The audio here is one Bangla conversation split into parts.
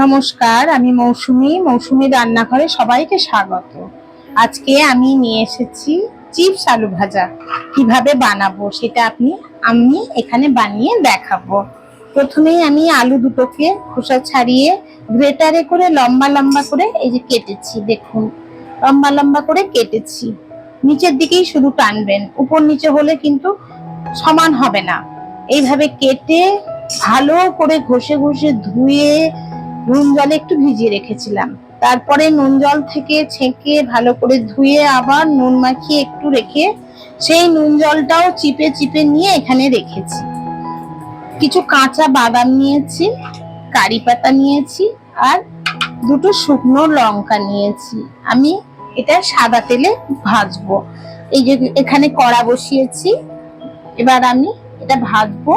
নমস্কার, আমি মৌসুমি মৌসুমি রান্নাঘরে সবাইকে স্বাগত। আজকে আমি নিয়ে এসেছি চিপস আলু ভাজা। কীভাবে বানাবো সেটা আপনি, আমি এখানে বানিয়ে দেখাবো। প্রথমেই আমি আলু দুটোকে খোসা ছাড়িয়ে গ্রেটারে করে লম্বা লম্বা করে এই যে কেটেছি, দেখুন। লম্বা লম্বা করে কেটেছি। নিচের দিকেই শুধু টানবেন, উপর নিচে হলে কিন্তু সমান হবে না। এইভাবে কেটে ভালো করে ঘষে ঘষে ধুয়ে নুন জলে একটু ভিজিয়ে রেখেছিলাম। তারপরে নুন জল থেকে ছেঁকে ভালো করে ধুয়ে আবার নুন মাখিয়ে একটু রেখে সেই নুন জলটাও চিপে চিপে নিয়ে এখানে রেখেছি। কিছু কাঁচা বাদাম নিয়েছি, কারি পাতা নিয়েছি আর দুটো শুকনো লঙ্কা নিয়েছি। আমি এটা সাদা তেলে ভাজবো। এই যে এখানে কড়া বসিয়েছি, এবার আমি এটা ভাজবো।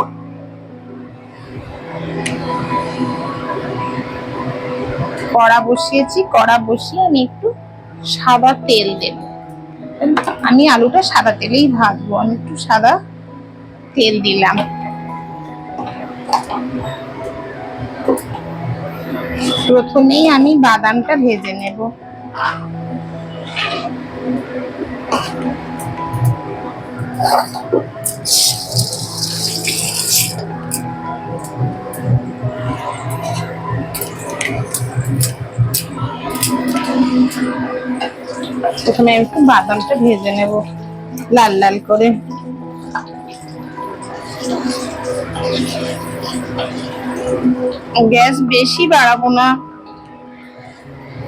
কড়া বসিয়েছি, কড়া বসিয়ে আমি একটু সাদা তেল দেব। আমি আলুটা সাদা তেলেই ভাজবো, আমি একটু সাদা তেল দিলাম। প্রথমেই আমি বাদামটা ভেজে নেব। প্রথমে একটু বাদামটা ভেজে নেব, লাল লাল করে। গ্যাস বেশি বাড়াবো না,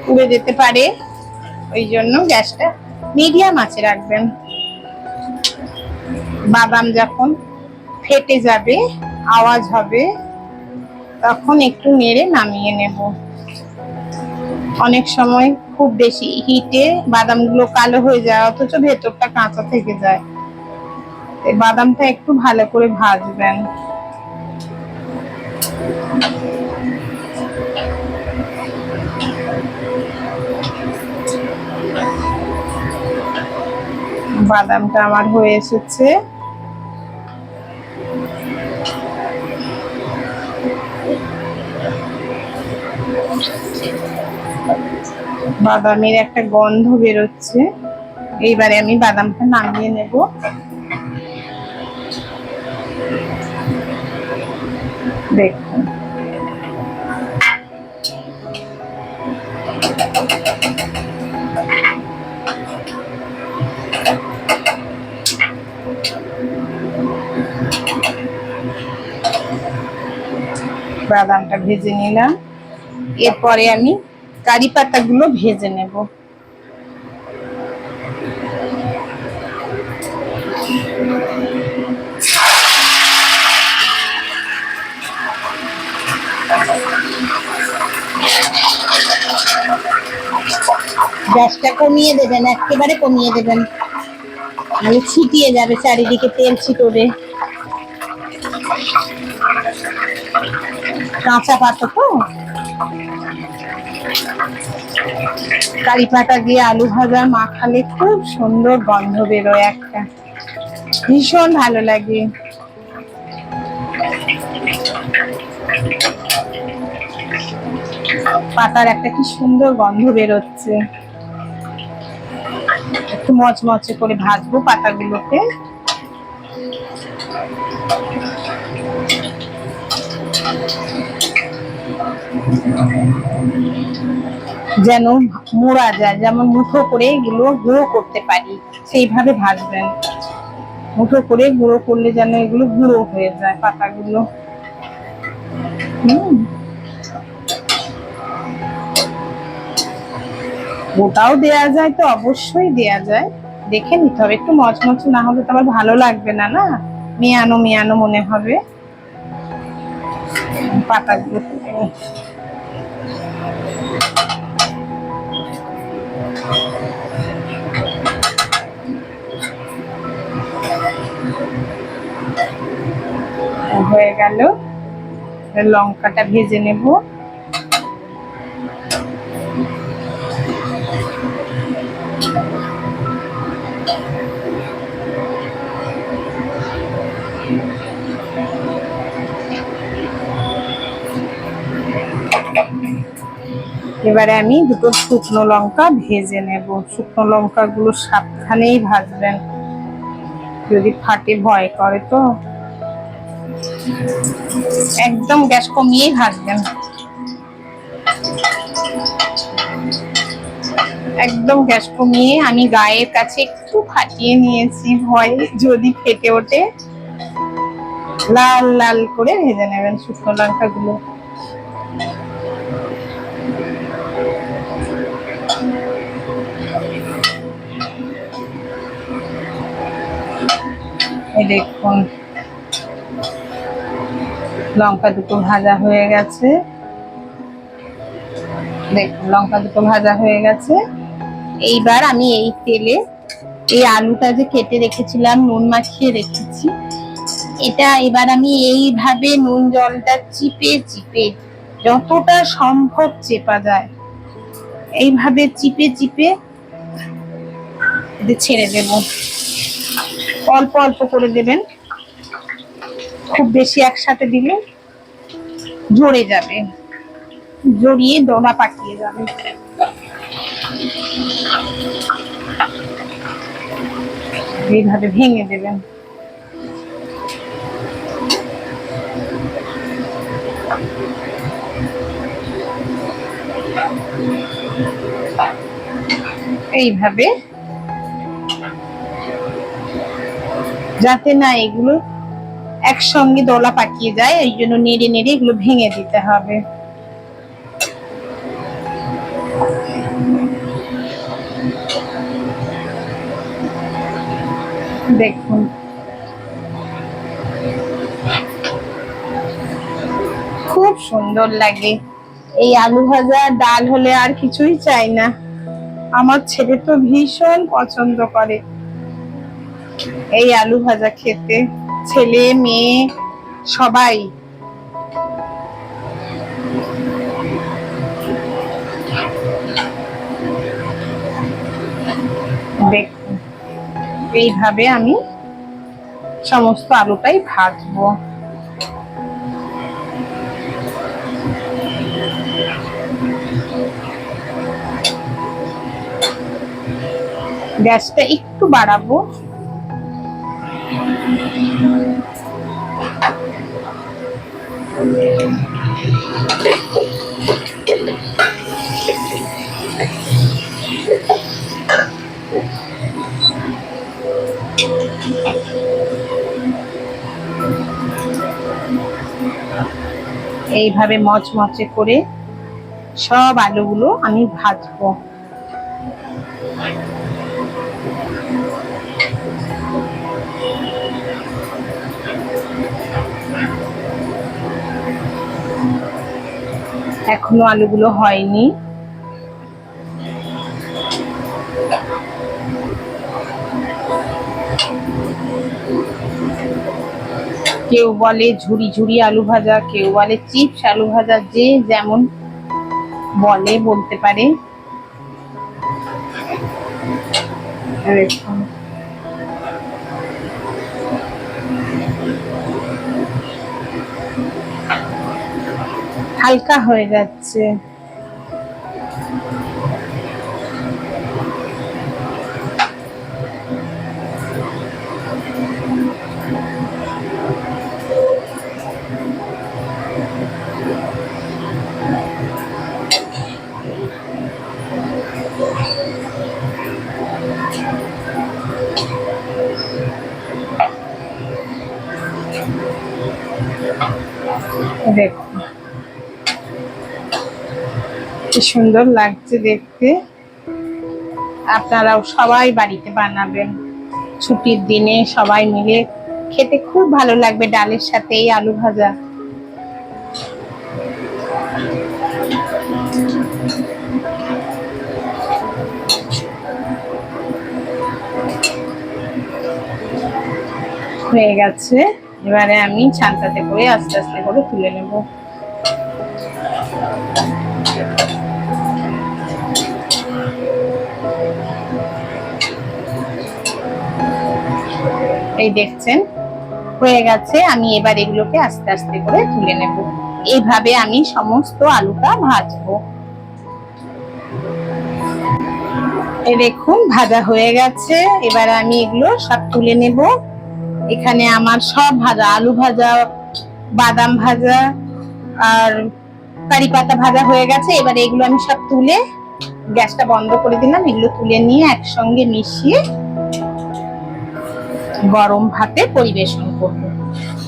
পুড়ে যেতে পারে, ওই জন্য গ্যাসটা মিডিয়াম আছে রাখবেন। বাদাম যখন ফেটে যাবে, আওয়াজ হবে, তখন একটু নেড়ে নামিয়ে নেব। অনেক সময় খুব বেশি হিটে বাদামগুলো কালো হয়ে যায়, অথচ ভেতরটা কাঁচা থেকে যায়। বাদামটা একটু ভালো করে ভাজবেন। বাদামটা আমার হয়ে এসেছে। বাদামের একটা গন্ধ বেরোচ্ছে। এইবারে আমি বাদামটা নামিয়ে নেব। দেখুন। বাদামটা ভেজে নিলাম। এরপরে আমি কারি পাতাগুলো ভেজে নেব। গ্যাসটা কমিয়ে দেবেন, একেবারে কমিয়ে দেবেন। আমি ছিটিয়ে যাবে চারিদিকে তেল ছিটবে কাঁচা পাতা তো? কারি পাতা দিয়ে আলু ভাজা, মাখালে খুব সুন্দর গন্ধ বেরোয় একটা। ভীষণ ভালো লাগে। পাতার একটা কি সুন্দর গন্ধ বেরোচ্ছে। একটু মচমচে করে ভাজবো পাতাগুলোকে। যেন মোড়া যায়, যেমন মুঠো করে এগুলো গুঁড়ো করতে পারি, সেইভাবে ভাজবেন। মুঠো করে গুঁড়ো করলে যেন এগুলো গুঁড়ো হয়ে যায়, পাতাগুলো। হুম। ওটাও দেয়া যায় তো, অবশ্যই দেয়া যায়। দেখে নিতে হবে, একটু মচমচ না হলে তো আবার ভালো লাগবে না না? মেয়ানো মেয়ানো মনে হবে। পাতাগুলো। হয়ে গেল। লঙ্কাটা ভেজে নেব। এবারে আমি দুটো শুকনো লঙ্কা ভেজে নেব। শুকনো লঙ্কাগুলো সাবধানেই ভাজবেন। যদি ফাটে, ভয় করে তো। একদম গ্যাস কমিয়েই ভাজবেন। একদম গ্যাস কমিয়ে আমি গায়ের কাছে একটু ফাটিয়ে নিয়েছি, ভয়ে যদি ফেটে ওঠে। লাল লাল করে ভেজে নেবেন শুকনো লঙ্কাগুলো। এই দেখুন, লঙ্কা দুটো ভাজা হয়ে গেছে। দেখুন, লঙ্কা দুটো ভাজা হয়ে গেছে। এইবার আমি এই তেলে এই আলুটা যে কেটে রেখেছিলাম, নুন মাখিয়ে রেখেছি, এটা এবার আমি এইভাবে নুন জলটা চিপে চিপে যতটা সম্ভব চেপা যায়। এইভাবে চিপে চিপে ছেড়ে দেব। অল্প অল্প করে দেবেন। খুব বেশি একসাথে দিলে ঝরে যাবে। জড়িয়ে দোলা পাকিয়ে যাবে। এইভাবে ভেঙে দেবেন। এইভাবে যাতে না এগুলো একসঙ্গে দলা পাকিয়ে যায়, এই জন্য নেড়ে নেড়ে এগুলো ভেঙে দিতে হবে। দেখুন। খুব সুন্দর লাগে। এই আলু ভাজা, ডাল হলে আর কিছুই চাই না। আমার ছেলে তো ভীষণ পছন্দ করে। এই আলু ভাজা খেতে। ছেলে, মেয়ে, সবাই। এইভাবে আমি সমস্ত আলুটাই ভাজবো। গ্যাসটা একটু বাড়াবো। এইভাবে মচমচে করে সব আলুগুলো আমি ভাজবো। এখনও আলুগুলো হয়নি কেউ বলে ঝুড়ি ঝুড়ি আলু ভাজা, কেউ বলে চিপস আলু ভাজা, যে যেমন বলে, বলতে পারে। হালকা হয়ে যাচ্ছে। কি সুন্দর লাগছে দেখতে। আপনারাও সবাই বাড়িতে বানাবেন। ছুটির দিনে সবাই মিলে খেতে খুব ভালো লাগবে ডালের সাথে এই আলু ভাজা। হয়ে গেছে। এবারে আমি ছানটাতে করে আস্তে আস্তে করে তুলে নেব। এই দেখছেন, হয়ে গেছে, আমি এবার এগুলোকে আস্তে আস্তে করে তুলে নেব। এইভাবে আমি সমস্ত আলুটা ভাজবো। দেখুন, ভাজা হয়ে গেছে, এবার আমি এগুলো সব তুলে নেব। এখানে আমার সব ভাজা, আলু ভাজা, বাদাম ভাজা আর কারি পাতা ভাজা হয়ে গেছে। এবার এগুলো আমি সব তুলে গ্যাসটা বন্ধ করে দিলাম, এগুলো তুলে নিয়ে একসঙ্গে মিশিয়ে গরম ভাতে পরিবেশন করব।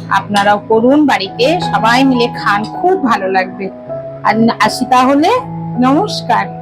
আপনারাও করুন, বাড়িতে সবাই মিলে খান, খুব ভালো লাগবে। আর আসি তাহলে, নমস্কার।